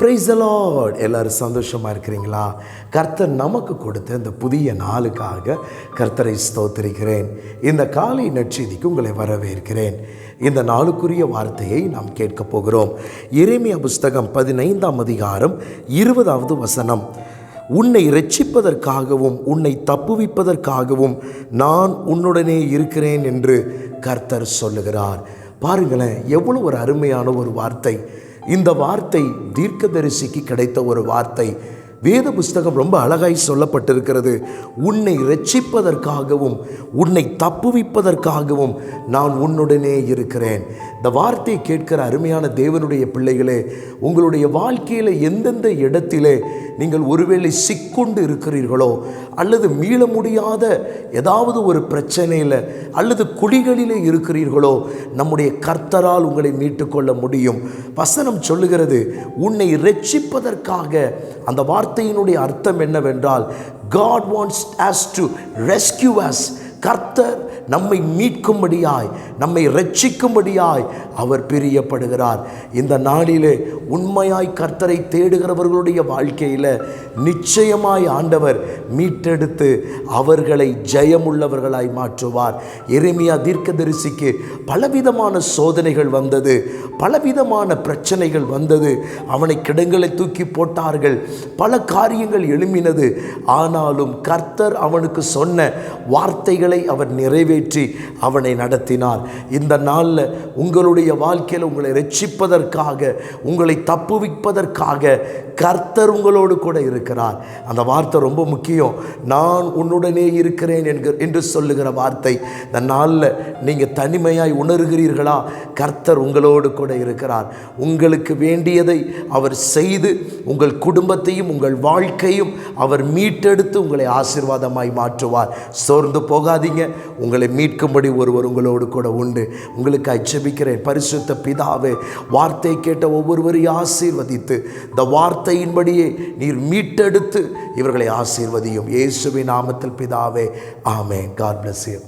Price allot எல்லாரும் சந்தோஷமாக இருக்கிறீங்களா? கர்த்தர் நமக்கு கொடுத்த இந்த புதிய நாளுக்காக கர்த்தரை ஸ்தோத்திருக்கிறேன். இந்த காலை நற்செய்திக்கு உங்களை வரவேற்கிறேன். இந்த நாளுக்குரிய வார்த்தையை நாம் கேட்க போகிறோம். எரேமியா புஸ்தகம் பதினைந்தாம் அதிகாரம் இருபதாவது வசனம். உன்னை இரட்சிப்பதற்காகவும் உன்னை தப்புவிப்பதற்காகவும் நான் உன்னுடனே இருக்கிறேன் என்று கர்த்தர் சொல்லுகிறார். பாருங்களேன் எவ்வளோ ஒரு அருமையான ஒரு வார்த்தை. இந்த வார்த்தை தீர்க்கதரிசிக்கு கிடைத்த ஒரு வார்த்தை. வேத புஸ்தகம் ரொம்ப அழகாய் சொல்லப்பட்டிருக்கிறது. உன்னை ரட்சிப்பதற்காகவும் உன்னை தப்புவிப்பதற்காகவும் நான் உன்னுடனே இருக்கிறேன். இந்த வார்த்தையை கேட்கிற அருமையான தேவனுடைய பிள்ளைகளே உங்களுடைய வாழ்க்கையில் எந்தெந்த இடத்திலே நீங்கள் ஒருவேளை சிக்கொண்டு இருக்கிறீர்களோ அல்லது மீள முடியாத ஏதாவது ஒரு பிரச்சனையில் அல்லது குழிகளிலே இருக்கிறீர்களோ நம்முடைய கர்த்தரால் உங்களை மீட்டுக்கொள்ள முடியும். வசனம் சொல்லுகிறது உன்னை ரட்சிப்பதற்காக அந்த வார்த்தை வார்த்தையினுடைய அர்த்தம் என்னவென்றால் God wants us to rescue us கர்த்தர் நம்மை மீட்கும்படியாய் நம்மை ரட்சிக்கும்படியாய் அவர் பிரியப்படுகிறார். இந்த நாளிலே உண்மையாய் கர்த்தரை தேடுகிறவர்களுடைய வாழ்க்கையில் நிச்சயமாய் ஆண்டவர் மீட்டெடுத்து அவர்களை ஜெயமுள்ளவர்களாய் மாற்றுவார். எருமையா தீர்க்கதரிசிக்கு பலவிதமான சோதனைகள் வந்தது பலவிதமான பிரச்சனைகள் வந்தது. அவனை கிடங்களை தூக்கி போட்டார்கள் பல காரியங்கள் எழும்பினது. ஆனாலும் கர்த்தர் அவனுக்கு சொன்ன வார்த்தைகளை அவர் நிறைவேற்றி அவனை நடத்தினார். இந்த நாளில் உங்களுடைய வாழ்க்கையில் உங்களை ரட்சிப்பதற்காக உங்களை தப்புவிப்பதற்காக கர்த்தர் உங்களோடு கூட இருக்கிறார். அந்த வார்த்தை ரொம்ப முக்கியம். நான் உன்னுடனே இருக்கிறேன் என்கிற என்று சொல்லுகிற வார்த்தை. இந்த நாளில் நீங்கள் தனிமையாய் உணர்கிறீர்களா? கர்த்தர் உங்களோடு கூட இருக்கிறார். உங்களுக்கு வேண்டியதை அவர் செய்து உங்கள் குடும்பத்தையும் உங்கள் வாழ்க்கையும் அவர் மீட்டெடுத்து உங்களை ஆசீர்வாதமாய் மாற்றுவார். சோர்ந்து போகாதீங்க. உங்களை மீட்கும்படி ஒருவர் உங்களோடு கூட உண்டு. உங்களுக்கு அச்சபிக்கிறேன். பரிசுத்த பிதாவே வார்த்தை கேட்ட ஒவ்வொருவரையும் ஆசீர்வதித்து இந்த வார்த்தையின்படியே நீர் மீட்டெடுத்து இவர்களை ஆசீர்வதியும். இயேசுவின் நாமத்தில் பிதாவே ஆமே காட் பிளஸ் யூ